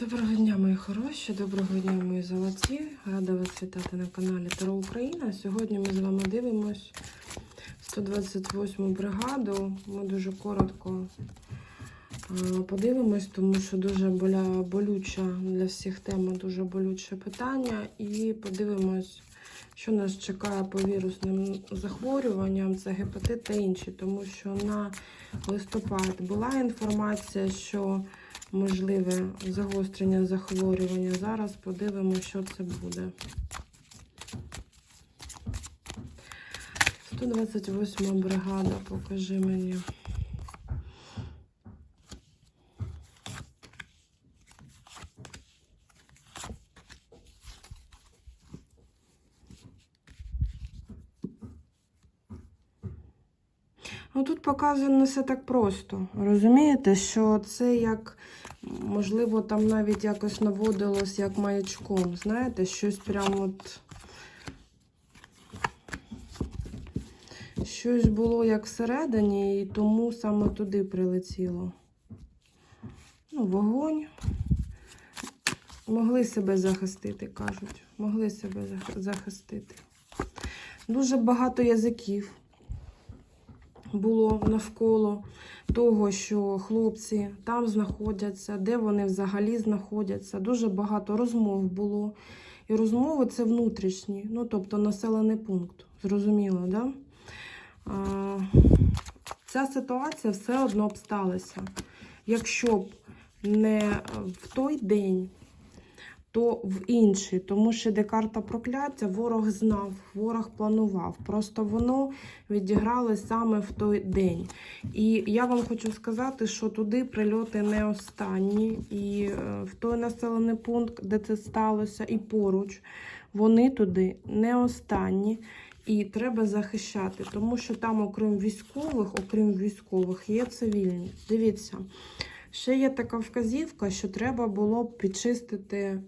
Доброго дня, мої хороші, доброго дня, мої золоті. Рада вас вітати на каналі Таро Україна. Сьогодні ми з вами дивимось 128 бригаду. Ми дуже коротко подивимось, тому що дуже болюча для всіх тема, дуже болюче питання. І подивимось, що нас чекає по вірусним захворюванням, це гепатит та інші, тому що на листопад була інформація, що можливе загострення захворювання. Зараз подивимося, що це буде. 128 бригада, покажи мені. Ну тут показано все так просто. Розумієте, що це як, можливо, там навіть якось наводилось як маячком. Знаєте, щось прямо от. Щось було як всередині, і тому саме туди прилетіло. Ну, вогонь. Могли себе захистити, кажуть. Могли себе захистити. Дуже багато язиків було навколо того, що хлопці там знаходяться, де вони взагалі знаходяться. Дуже багато розмов було. І розмови це внутрішні, ну тобто населений пункт. Зрозуміло, да? А, ця ситуація все одно б сталася. Якщо б не в той день, то в інший, тому що де карта прокляття, ворог знав, ворог планував. Просто воно відіграли саме в той день. І я вам хочу сказати, що туди прильоти не останні. І е, в той населений пункт, де це сталося, і поруч, вони туди не останні. І треба захищати, тому що там, окрім військових, окрім військових, є цивільні. Дивіться, ще є така вказівка, що треба було б підчистити е,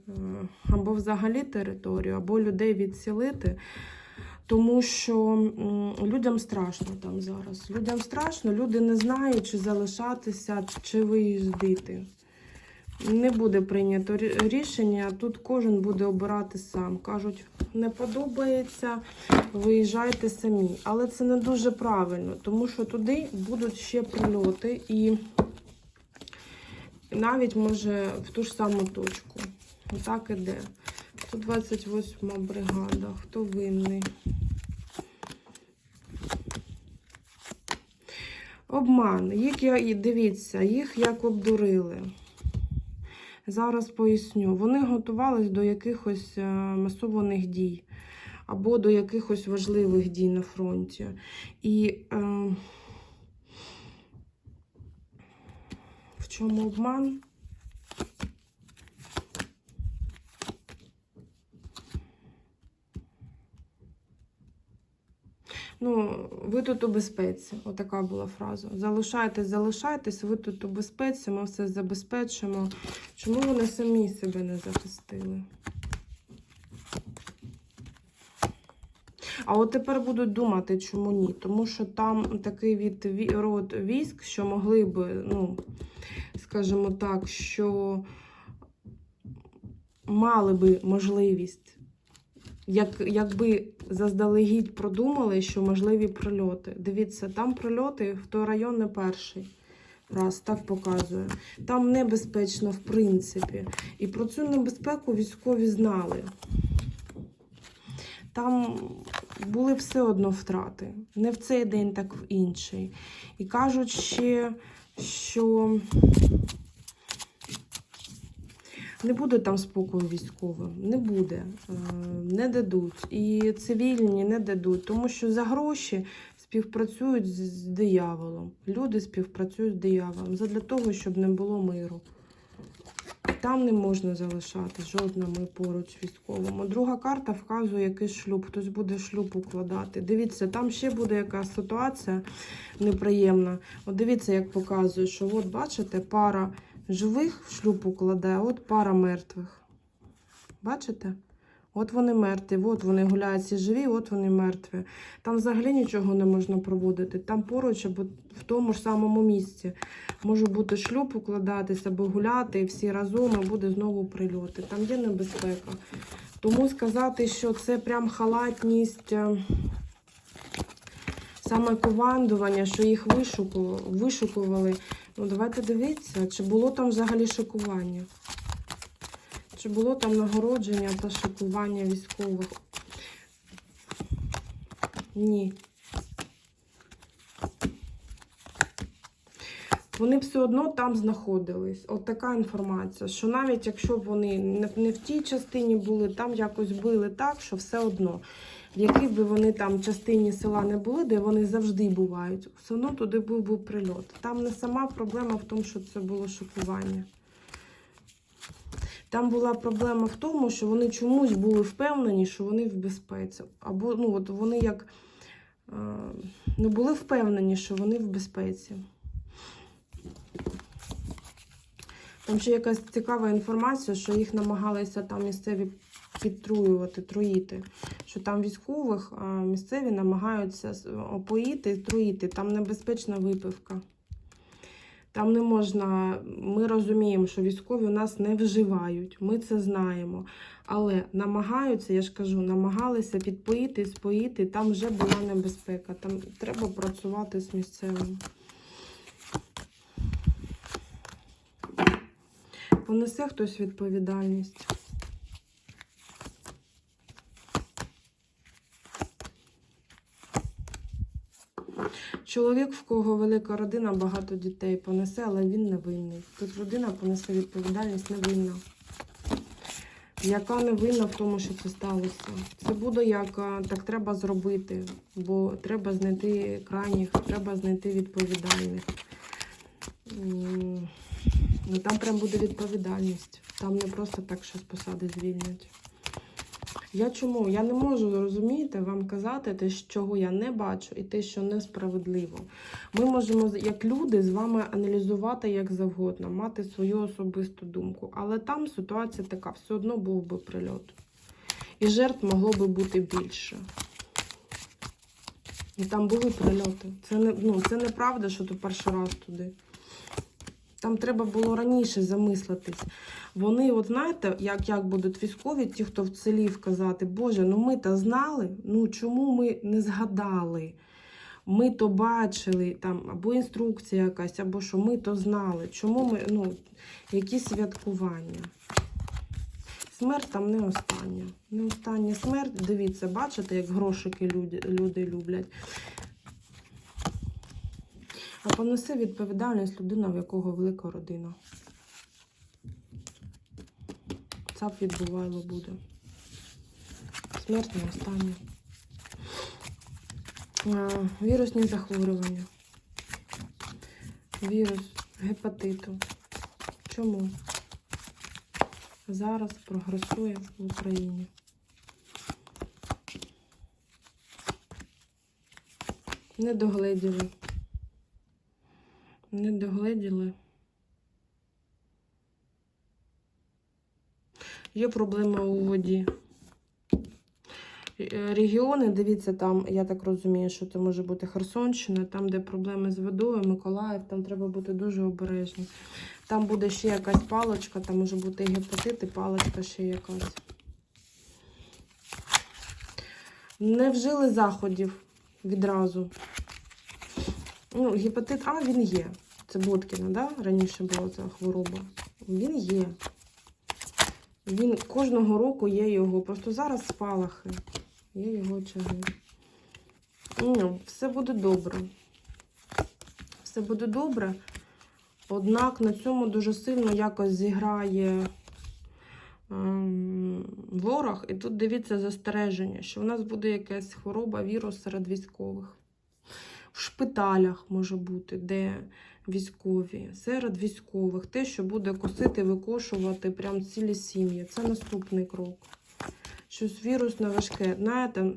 або взагалі територію, або людей відсілити. Тому що людям страшно там зараз. Людям страшно, люди не знають, чи залишатися, чи виїздити. Не буде прийнято рішення, тут кожен буде обирати сам. Кажуть, не подобається, виїжджайте самі. Але це не дуже правильно, тому що туди будуть ще прильоти і навіть може в ту ж саму точку. Отак іде. 128 бригада. Хто винний? Обман. Їх я дивіться, їх як обдурили. Зараз поясню. Вони готувались до якихось е, масованих дій або до якихось важливих дій на фронті. І е, чому обман? Ну, ви тут у безпеці. Отака була фраза. Залишайтесь, залишайтесь, ви тут у безпеці, ми все забезпечимо. Чому вони самі себе не захистили? А от тепер будуть думати, чому ні. Тому що там такий від ві- род військ, що могли би, ну, скажімо так, що мали би можливість, як, якби заздалегідь продумали, що можливі прильоти. Дивіться, там прильоти в той район не перший. Раз, так показує. Там небезпечно, в принципі. І про цю небезпеку військові знали. Там були все одно втрати. Не в цей день, так в інший. І кажуть ще, що не буде там спокою військовим, не буде, Е, не дадуть. І цивільні не дадуть, тому що за гроші співпрацюють з, дияволом. Люди співпрацюють з дияволом задля того, щоб не було миру. Там не можна залишати жодному поруч військовому. Друга карта вказує якийсь шлюб. Хтось буде шлюб укладати. Дивіться, там ще буде якась ситуація неприємна. От дивіться, як показує, що от бачите, пара живих в шлюб укладає, от пара мертвих. Бачите? От вони мертві, от вони гуляють всі живі, от вони мертві. Там взагалі нічого не можна проводити. Там поруч або в тому ж самому місці може бути шлюб укладатися або гуляти і всі разом і буде знову прильоти. Там є небезпека. Тому сказати, що це прям халатність. е, Саме командування, що їх вишукували, вишукували. Ну, давайте дивитися, чи було там взагалі шикування. Чи було там нагородження та шикування військових? Ні. Вони все одно там знаходились. От така інформація, що навіть якщо б вони не в тій частині були, там якось били так, що все одно, в якій би вони там частині села не були, де вони завжди бувають, все одно туди був був прильот. Там не сама проблема в тому, що це було шокування. Там була проблема в тому, що вони чомусь були впевнені, що вони в безпеці. Або ну, от вони як е, ну, були впевнені, що вони в безпеці. Там ще якась цікава інформація, що їх намагалися там місцеві підтруювати, труїти. Що там військових місцеві намагаються опоїти, труїти. Там небезпечна випивка. Там не можна, ми розуміємо, що військові у нас не вживають, ми це знаємо. Але намагаються, я ж кажу, намагалися підпоїти, споїти, там вже була небезпека. Там треба працювати з місцевим. Понесе хтось відповідальність. Чоловік, в кого велика родина, багато дітей понесе, але він не винний. Тут родина понесе відповідальність невинна. Яка не винна в тому, що це сталося? Це буде як так треба зробити, бо треба знайти крайніх, треба знайти відповідальних. Ну там прям буде відповідальність. Там не просто так, що з посади звільнять. Я чому? Я не можу, розумієте, вам казати те, чого я не бачу, і те, що несправедливо. Ми можемо, як люди, з вами аналізувати як завгодно, мати свою особисту думку. Але там ситуація така, все одно був би прильот. І жертв могло би бути більше. І там були прильоти. Це не, ну, це неправда, що ти перший раз туди. Там треба було раніше замислитись. Вони, от знаєте, як, як будуть військові, ті, хто в селі вказати, Боже, ну ми то знали, ну чому ми не згадали? Ми то бачили, там, або інструкція якась, або що ми то знали. Чому ми, ну, які святкування? Смерть там не остання. Не остання смерть. Дивіться, бачите, як грошики люди, люди люблять. А понесе відповідальність людина, в якого велика родина. ЦАП відбувайло буде. Смерть не остання. Вірусні захворювання. Вірус гепатиту. Чому? Зараз прогресує в Україні. Не. Не догледіли. Є проблема у воді. Е, Регіони, дивіться, там, я так розумію, що це може бути Херсонщина, там, де проблеми з водою, Миколаїв, там треба бути дуже обережним. Там буде ще якась паличка, там може бути гепатит, і паличка ще якась. Не вжили заходів відразу. Ну, гепатит А він є. Це Боткіна, да? Раніше була ця хвороба. Він є. Він кожного року є його. Просто зараз спалахи. Є його очаги. Ну, все буде добре. Все буде добре. Однак на цьому дуже сильно якось зіграє ем, ворог. І тут дивіться застереження, що у нас буде якась хвороба, вірус серед військових. В шпиталях може бути, де військові, серед військових, те, що буде косити, викошувати прям цілі сім'ї. Це наступний крок. Щось вірусне важке. Знаєте,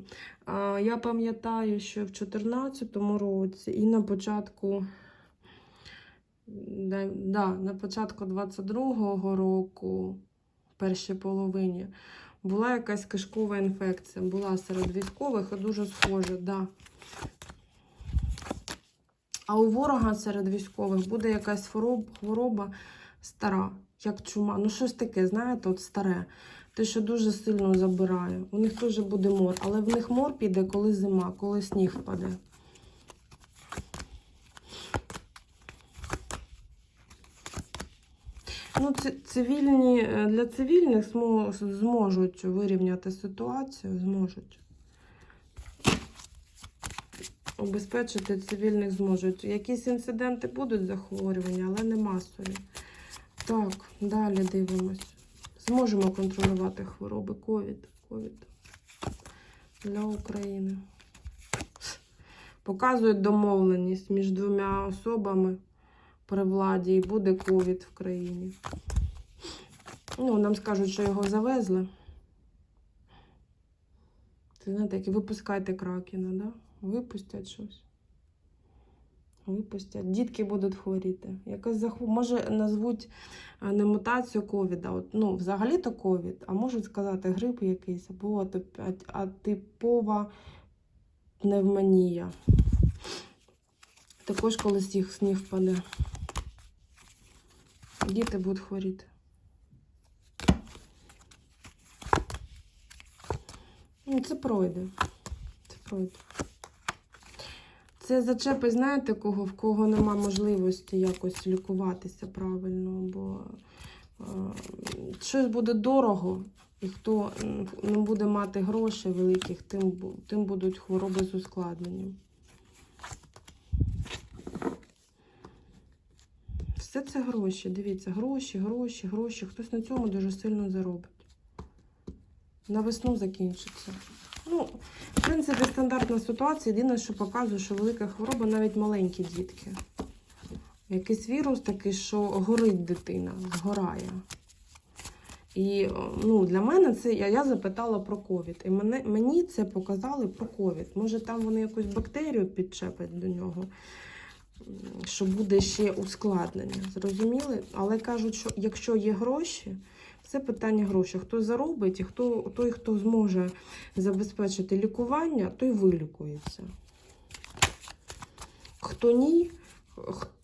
я пам'ятаю, що в 2014 році і на початку, да, на початку 22-го року, першій половині, Була якась кишкова інфекція, була серед військових і дуже схожа, да. А у ворога серед військових буде якась хвороб, хвороба стара, як чума. Ну, щось таке, знаєте, от старе. Те, що дуже сильно забирає. У них теж буде мор, але в них мор піде, коли зима, коли сніг впаде. Ну, цивільні, е, для цивільних зможуть вирівняти ситуацію, зможуть. Обезпечити цивільних зможуть. Якісь інциденти будуть захворювання, але не масові. Так, далі дивимось. Зможемо контролювати хвороби ковід. ковід для України. Показують домовленість між двома особами при владі і буде ковід в країні. Ну, нам скажуть, що його завезли. Це знаєте, як і випускайте кракена, да? Випустять щось. Випустять. Дітки будуть хворіти. Якось захвору... Може, назвуть е, не мутацію ковіда. Ну, взагалі-то ковід, а можуть сказати грип якийсь, або атип- атипова пневмонія. Також коли сніг, сніг впаде. Діти будуть хворіти. Ну, це пройде. Це пройде. Це зачепи, знаєте, кого, в кого нема можливості якось лікуватися правильно, бо е, щось буде дорого, і хто не буде мати грошей великих, тим, тим будуть хвороби з ускладненням. Все це гроші. Дивіться, гроші, гроші, гроші. Хтось на цьому дуже сильно заробить. На весну закінчиться. Ну, в принципі, стандартна ситуація. Єдине, що показує, що велика хвороба навіть маленькі дітки. Якийсь вірус такий, що горить дитина, згорає. І ну, для мене це я, я запитала про ковід. І мене, мені це показали про ковід. Може, там вони якусь бактерію підчепять до нього, що буде ще ускладнення. Зрозуміли? Але кажуть, що якщо є гроші, це питання грошей. Хто заробить, і хто, той, хто зможе забезпечити лікування, той вилікується. Хто ні,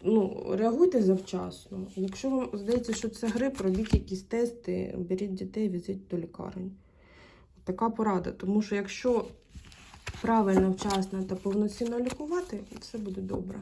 ну, реагуйте завчасно. Якщо вам здається, що це грип, робіть якісь тести, беріть дітей, везіть до лікарень. Така порада. Тому що якщо правильно, вчасно та повноцінно лікувати, все буде добре.